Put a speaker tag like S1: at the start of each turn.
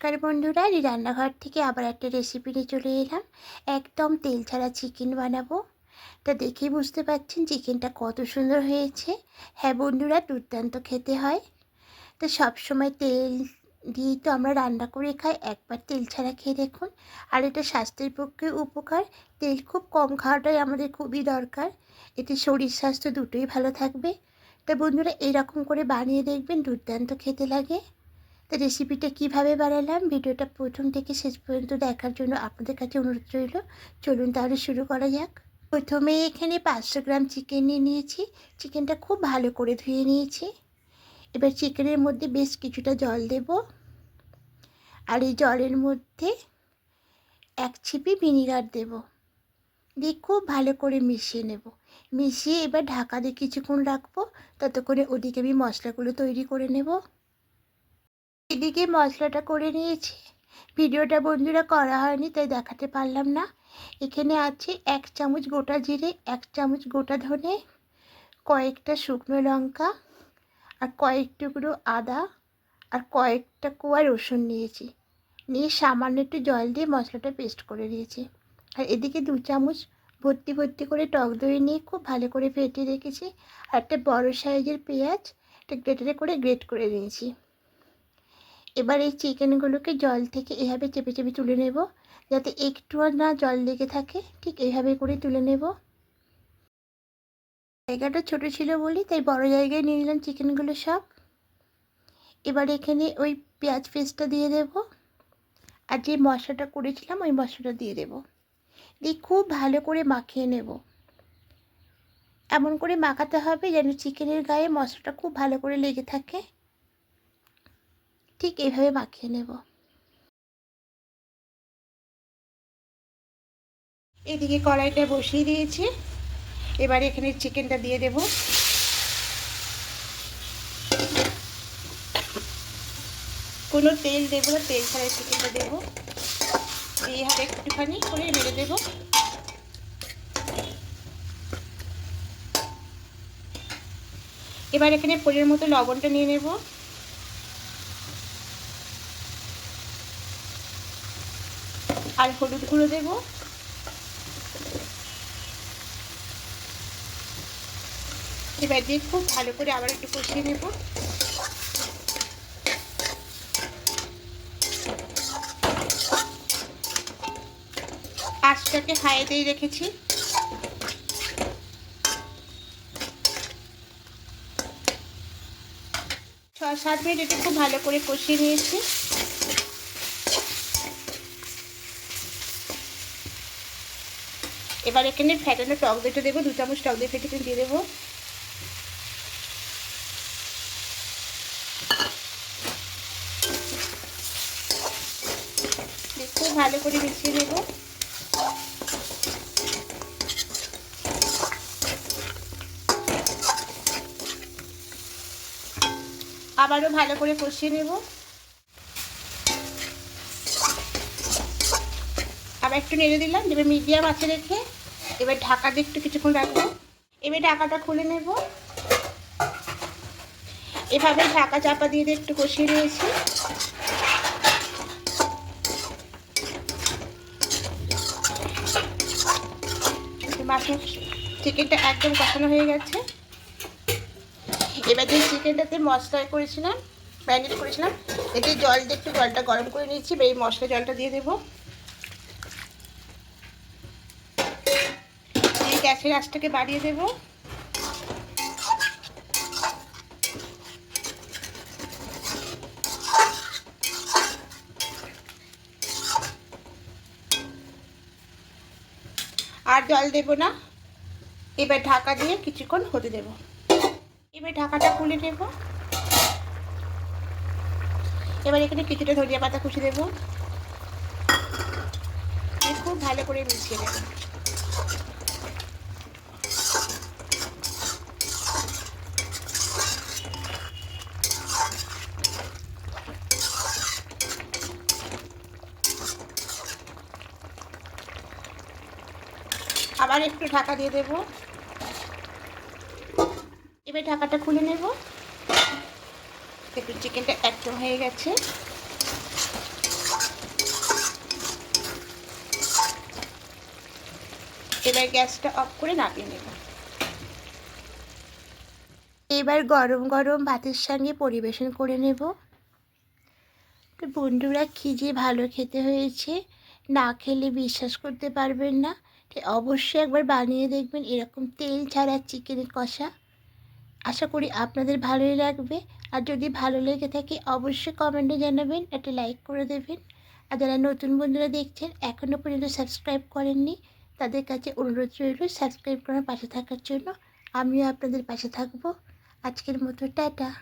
S1: নমস্কার বন্ধুরা, এই রান্নাঘর থেকে আবার একটা রেসিপি নিয়ে চলে এলাম। একদম তেল ছাড়া চিকেন বানাবো। তা দেখেই বুঝতে পারছেন চিকেনটা কত সুন্দর হয়েছে। হ্যাঁ বন্ধুরা, দুর্দান্ত খেতে হয়। তো সবসময় তেল দিয়েই তো আমরা রান্না করে খাই। একবার তেল ছাড়া খেয়ে দেখুন। আর এটা স্বাস্থ্যের পক্ষে উপকার। তেল খুব কম খাওয়াটাই আমাদের খুবই দরকার। এতে শরীর স্বাস্থ্য দুটোই ভালো থাকবে। তা বন্ধুরা, এরকম করে বানিয়ে দেখবেন, দুর্দান্ত খেতে লাগে। তো রেসিপিটা কীভাবে বানালাম? ভিডিওটা প্রথম থেকে শেষ পর্যন্ত দেখার জন্য আপনাদের কাছে অনুরোধ রইল। চলুন তাহলে শুরু করা যাক। প্রথমে এখানে পাঁচশো গ্রাম চিকেন নিয়ে নিয়েছি। চিকেনটা খুব ভালো করে ধুয়ে নিয়েছি। এবার চিকেনের মধ্যে বেশ কিছুটা জল দেব। আর এই জলের মধ্যে এক ছিপি ভিনিগার দেব। দিয়ে খুব ভালো করে মিশিয়ে নেব। মিশিয়ে এবার ঢাকা দিয়ে কিছুক্ষণ রাখব। ততক্ষণে ওদিকে আমি মশলাগুলো তৈরি করে নেব। এদিকে মশলাটা করে নিয়েছি। ভিডিওটা বন্ধুরা করা হয়নি, তাই দেখাতে পারলাম না। এখানে আছে এক চামচ গোটা জিরে, এক চামচ গোটা ধনে, কয়েকটা শুকনো লঙ্কা আর কয়েক টুকরো আদা আর কয়েকটা কোয়া রসুন নিয়েছি। নিয়ে সামান্য একটু জল দিয়ে মশলাটা পেস্ট করে দিয়েছি আর এদিকে দু চামচ ভর্তি ভর্তি করে টক দই নিয়ে খুব ভালো করে ফেটে রেখেছি। আর একটা বড়ো সাইজের পেঁয়াজ, একটা গ্রেটারে করে গ্রেট করে নিয়েছি। এবার এই চিকেনগুলোকে জল থেকে এভাবে চেপে চেপে তুলে নেব, যাতে একটুও না জল লেগে থাকে, ঠিক এইভাবে করে তুলে নেব। জায়গাটা ছোট ছিল বলি তাই বড় জায়গায় নিয়ে নিলাম চিকেনগুলো সব। এবার এখানে ওই পেঁয়াজ পেস্টটা দিয়ে দেব, আর যে মশলাটা করেছিলাম ওই মশলাটা দিয়ে দেব। দিয়ে খুব ভালো করে মাখিয়ে নেব। এমন করে মাখাতে হবে যেন চিকেনের গায়ে মশলাটা খুব ভালো করে লেগে থাকে। ঠিক এইভাবে মাখিয়ে নেব। এদিকে কড়াইটা বসিয়ে দিয়েছি। এবার এখানে চিকেনটা দিয়ে দেব। কোনো তেল দেবো না, তেল ছাড়া চিকেনটা দেবো। এইভাবে একটুখানি করে নেড়ে দেবো। এবার এখানে পরের মতো লবণটা নিয়ে নেব। আর হলুদ গুঁড়ো দেব। এবার দিয়ে খুব ভালো করে আবার একটু কষিয়ে নেব। আঁচটাকে দিয়ে রেখেছি। ছ সাত মিনিট একটু খুব ভালো করে কষিয়ে নিয়েছি। এবার এখানে ফ্যাটানো টক দইটা দেবো, দু চামচ টক দই ফেটে দিয়ে দেবো। খুব ভালো করে মিশিয়ে নেব। আবারও ভালো করে কষিয়ে নেব। আবার একটু নেড়ে দিলাম এবার মিডিয়াম আছে রেখে। এবার ঢাকা দিয়ে একটু কিছুক্ষণ রাখব। এবার ঢাকাটা খুলে নেব। এভাবে ঢাকা চাপা দিয়ে একটু কষিয়ে নিয়েছি। মাছের চিকেনটা একদম কষানো হয়ে গেছে। এবার যে চিকেনটাতে মশলা করেছিলাম, ম্যারিনেট করেছিলাম, এতে জল দিয়ে একটু জলটা গরম করে নিয়েছি এই মশলা জলটা দিয়ে দেবো। গ্যাসের আঁচটাকে বাড়িয়ে দেব। আর জল দেব না। এবার ঢাকা দিয়ে কিছুক্ষণ হতে দেব। এবার ঢাকাটা খুলে নেব। এবার এখানে কিছুটা ধনিয়া পাতা কুচি দেবো। খুব ভালো করে মিশিয়ে দেবো আবার একটু ঢাকা দিয়ে দেব। এবার ঢাকাটা খুলে নেব। একটু চিকেনটা একদম হয়ে গেছে। এবার গ্যাসটা অফ করে নাপিয়ে নেব। এবার গরম গরম ভাতের সঙ্গে পরিবেশন করে নেব। তো বন্ধুরা, কী যে ভালো খেতে হয়েছে, না খেলে বিশ্বাস করতে পারবেন না। অবশ্যই একবার বানিয়ে দেখবেন, এরকম তেল ছাড়া চিকেনের কষা। আশা করি আপনাদের ভালোই লাগবে। আর যদি ভালো লেগে থাকে, অবশ্যই কমেন্টে জানাবেন, একটা লাইক করে দেবেন। আর যারা নতুন বন্ধুরা দেখছেন এখনও পর্যন্ত সাবস্ক্রাইব করেননি, তাদের কাছে অনুরোধ রইল সাবস্ক্রাইব করার পাশে থাকার জন্য। আমিও আপনাদের পাশে থাকব। আজকের মতো, টাটা।